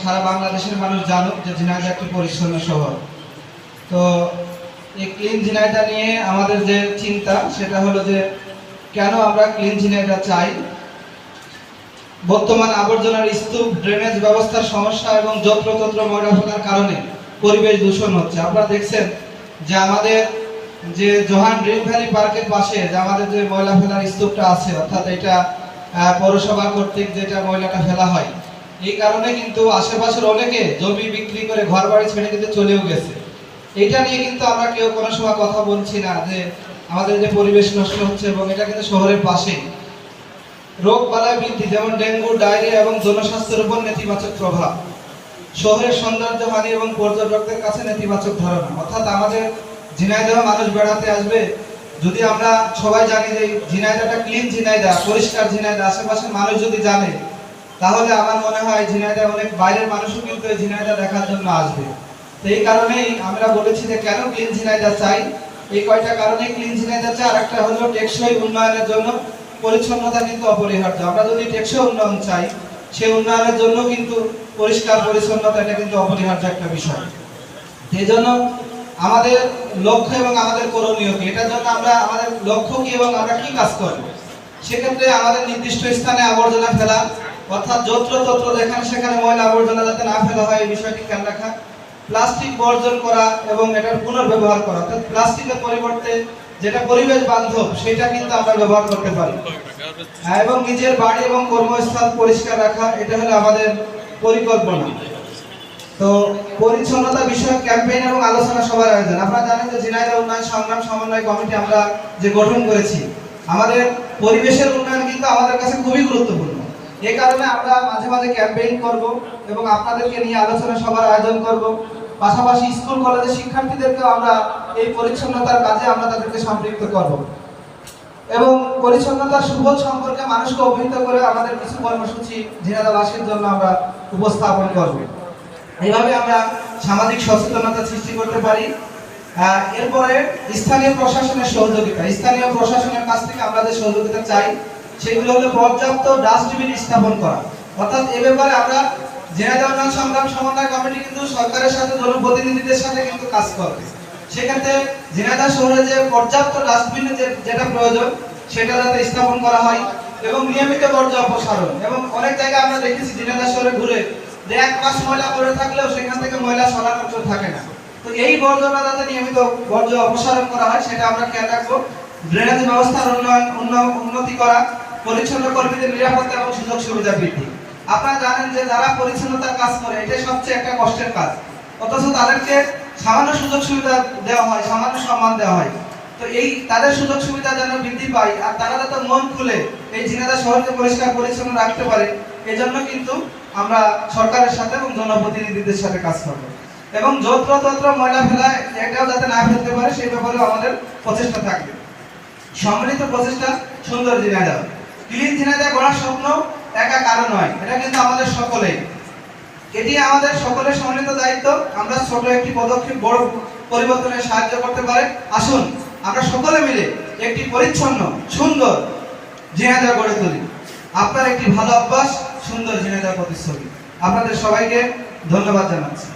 সারা বাংলাদেশের মানুষ জানুক যে ঝিনাইদহ একটি পরিচ্ছন্ন শহর। তো এই ক্লিন ঝিনাইদহ নিয়ে আমাদের যে চিন্তা, সেটা হলো যে কেন আমরা ক্লিন ঝিনাইদহ চাই? বর্তমান আবর্জনার স্তূপ ড্রেনেজ ব্যবস্থার সমস্যা এবং যত্রতত্র ময়লা ফেলার কারণে পরিবেশ দূষণ হচ্ছে। আপনারা দেখছেন যে আমাদের যে জোহান ড্রিম ভ্যালি পার্কের পাশে যে আমাদের যে ময়লা ফেলার স্তূপটা আছে, অর্থাৎ এটা পৌরসভা কর্তৃক যেটা ময়লাটা ফেলা হয় এই কারণে কিন্তু আশেপাশের অনেকে জমি বিক্রি করে ঘর বাড়ি ছেড়ে কিন্তু চলেও গেছে। এটা নিয়ে কিন্তু আমরা কেউ কোনো সময় কথা বলছি না যে আমাদের যে পরিবেশ নষ্ট হচ্ছে এবং এটা কিন্তু শহরের পাশে রোগ বালাই বৃদ্ধি যেমন ডেঙ্গু, ডায়রিয়া এবং জনস্বাস্থ্যের উপর নেতিবাচক প্রভাব। শহরের সৌন্দর্য, হানি এবং পর্যটকদের কাছে নেতিবাচক ধারণা। অর্থাৎ আমাদের ঝিনাইদহ মানুষ বেড়াতে আসবে, যদি আমরা সবাই জানি যে ঝিনাইদাটা ক্লিন ঝিনাইদা পরিষ্কার ঝিনাইদা আশেপাশের মানুষ যদি জানে তাহলে আমার মনে হয় ঝিনাইদা অনেক বাইরের মানুষও কিন্তু এই ঝিনাইদা দেখার জন্য আসবে। তো এই কারণেই আমরা বলেছি যে কেন ক্লিন ঝিনাইদা চাই? এই কয়টা কারণে ক্লিন ঝিনাইদা চাই? আর একটা হলো টেকসই উন্নয়নের জন্য পরিচ্ছন্নতা কিন্তু অপরিহার্য। আমরা যদি টেকসই উন্নয়ন চাই, সেই উন্নয়নের জন্য কিন্তু পরিষ্কার পরিচ্ছন্নতা এটা কিন্তু অপরিহার্য একটা বিষয়। এই জন্য আমাদের লক্ষ্য এবং আমাদের করণীয় কি? এটার জন্য আমরা আমাদের লক্ষ্য কি এবং আমরা কি কাজ করব সেক্ষেত্রে আমাদের নির্দিষ্ট স্থানে আবর্জনা ফেলা অর্থাৎ যত্র তত্র যেখানে সেখানে ময়লা আবর্জনা যাতে না ফেলা হয় এই বিষয়টি খেয়াল রাখা। প্লাস্টিক বর্জন করা এবং এটার পুনর্ব্যবহার করা। অর্থাৎ প্লাস্টিকের পরিবর্তে যেটা পরিবেশ বান্ধব সেটা কিন্তু আমরা ব্যবহার করতে পারি। হ্যাঁ, এবং নিজের বাড়ি এবং কর্মস্থল পরিষ্কার রাখা এটা হলো আমাদের পরিকল্পনা। তো পরিচ্ছন্নতা বিষয়ক ক্যাম্পেইন এবং আলোচনা সভার আয়োজন। আপনারা জানেন যে ঝিনাইদহ উন্নয়ন সংগ্রাম সমন্বয় কমিটি আমরা যে গঠন করেছি আমাদের পরিবেশের উন্নয়ন কিন্তু আমাদের কাছে খুবই গুরুত্বপূর্ণ। এই কারণে আমরা মাঝে মাঝে ক্যাম্পেইন করব এবং আপনাদেরকে নিয়ে আলোচনা সভার আয়োজন করব। পাশাপাশি স্কুল কলেজের শিক্ষার্থীদেরকেও আমরা এই পরিচ্ছন্নতার কাজে আমরা তাদেরকে সম্পৃক্ত করব। এবং পরিচ্ছন্নতার সুফল সম্পর্কে মানুষকে অভিহিত করে আমাদের কিছু কর্মসূচি ঝিনাইদহবাসীর জন্য আমরা উপস্থাপন করব। এইভাবে আমরা সামাজিক সচেতনতা সৃষ্টি করতে পারি। এরপরে স্থানীয় প্রশাসনের সহযোগিতা। স্থানীয় প্রশাসনের কাছ থেকে আমরা যে সহযোগিতা চাই সেগুলো হলো পর্যাপ্ত ডাস্টবিন স্থাপন করা। অর্থাৎ এ ব্যাপারে আমরা জেনারেল উন্নয়ন সংগ্রাম সমন্বয় কমিটি কিন্তু সরকারের সাথে জনপ্রতিনিধিদের সাথে কিন্তু কাজ করবে। সেক্ষেত্রে ঝিনাইদহ শহরে যে পর্যাপ্ত ডাস্টবিন যেটা প্রয়োজন, সেটা যাতে স্থাপন করা হয় এবং নিয়মিত বর্জ্য অপসারণ এবং অনেক জায়গায় আমরা দেখেছি ঝিনাইদহ শহরে ঘুরে যে এক মাস ময়লা পড়ে থাকলেও সেখান থেকে ময়লা সরানোর থাকে না। তো এই বর্জ্যটা যাতে নিয়মিত বর্জ্য অপসারণ করা হয়, সেটা আমরা খেয়াল রাখব। ড্রেনেজ ব্যবস্থার উন্নয়ন, উন্ন- উন্নতি করা পরিচ্ছন্ন কর্মীদের নিরাপত্তা এবং সুযোগ সুবিধা বৃদ্ধি। আপনারা জানেন যে যারা পরিচ্ছন্নতার কাজ করে এটা সবচেয়ে একটা কষ্টের কাজ। অথচ তাদেরকে সামান্য সুযোগ সুবিধা দেওয়া হয়, সামান্য সম্মান দেওয়া হয়। তো এই তাদের সুযোগ সুবিধা যেন বৃদ্ধি পায়, আর তারা যাতে মন খুলে এই ঝিনাইদহ শহরকে পরিষ্কার, পরিচ্ছন্ন রাখতে পারে, এজন্য কিন্তু আমরা সরকারের সাথে এবং জনপ্রতিনিধিদের সাথে কাজ করব। এবং যত্র তত্র ময়লা ফেলা এটাও যাতে না ফেলতে পারে, সেই ব্যাপারে আমাদের প্রচেষ্টা থাকবে। সম্মিলিত প্রচেষ্টা সুন্দর ঝিনাইদহ ক্লিন ঝিনাইদহ গড়ার স্বপ্ন একা কারও নয়, এটা কিন্তু আমাদের সকলেই এটি আমাদের সকলের সম্মিলিত দায়িত্ব। আমরা ছোট একটি পদক্ষেপ বড় পরিবর্তনে সাহায্য করতে পারে। আসুন, আমরা সকলে মিলে একটি পরিচ্ছন্ন, সুন্দর ঝিনাইদহ গড়ে তুলি। আপনার একটি ভালো অভ্যাস, সুন্দর ঝিনাইদহ প্রতিচ্ছবি। আপনাদের সবাইকে ধন্যবাদ জানাচ্ছি।